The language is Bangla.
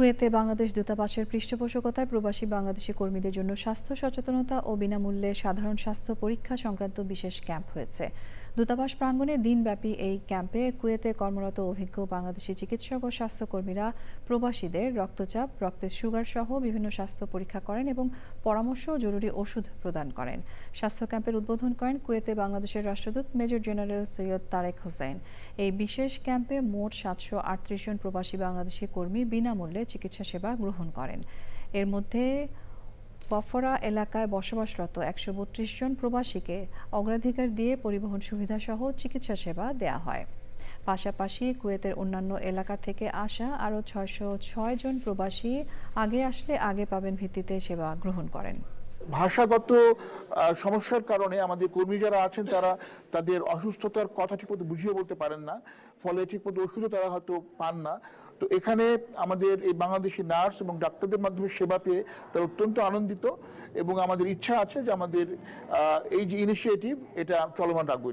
কুয়েতে বাংলাদেশ দূতাবাসের পৃষ্ঠপোষকতায় প্রবাসী বাংলাদেশি কর্মীদের জন্য স্বাস্থ্য সচেতনতা ও বিনামূল্যে সাধারণ স্বাস্থ্য পরীক্ষা সংক্রান্ত বিশেষ ক্যাম্প হয়েছে। দূতাবাস প্রাঙ্গণে দিনব্যাপী এই ক্যাম্পে কুয়েতে কর্মরত অভিজ্ঞ বাংলাদেশি চিকিৎসক ও স্বাস্থ্যকর্মীরা, প্রবাসীদের রক্তচাপ, রক্তের সুগার সহ বিভিন্ন স্বাস্থ্য পরীক্ষা করেন এবং পরামর্শ ও জরুরি ওষুধ প্রদান করেন। স্বাস্থ্য ক্যাম্পের উদ্বোধন করেন কুয়েতে বাংলাদেশের রাষ্ট্রদূত মেজর জেনারেল সৈয়দ তারেক হোসেন। এই বিশেষ ক্যাম্পে মোট সাতশো আটত্রিশ জন প্রবাসী বাংলাদেশি কর্মী বিনামূল্যে চিকিৎসা সেবা গ্রহণ করেন। এর মধ্যে বফরা এলাকায় বসবাসরত একশো বত্রিশ জন প্রবাসীকে অগ্রাধিকার দিয়ে পরিবহন সুবিধাসহ চিকিৎসা সেবা দেয়া হয়। পাশাপাশি কুয়েতের অন্যান্য এলাকা থেকে আসা আরও ছয়শো ছয় জন প্রবাসী আগে আসলে আগে পাবেন ভিত্তিতে সেবা গ্রহণ করেন। ভাষাগত সমস্যার কারণে আমাদের কর্মী যারা আছেন তারা তাদের অসুস্থতার কথা ঠিকমতো বুঝিয়ে বলতে পারেন না। ফলে ঠিকমতো ওষুধও তারা হয়তো পান না। তো এখানে আমাদের এই বাংলাদেশি নার্স এবং ডাক্তারদের মাধ্যমে সেবা পেয়ে তারা অত্যন্ত আনন্দিত এবং আমাদের ইচ্ছা আছে যে আমাদের এই যে ইনিশিয়েটিভ এটা চলমান রাখব।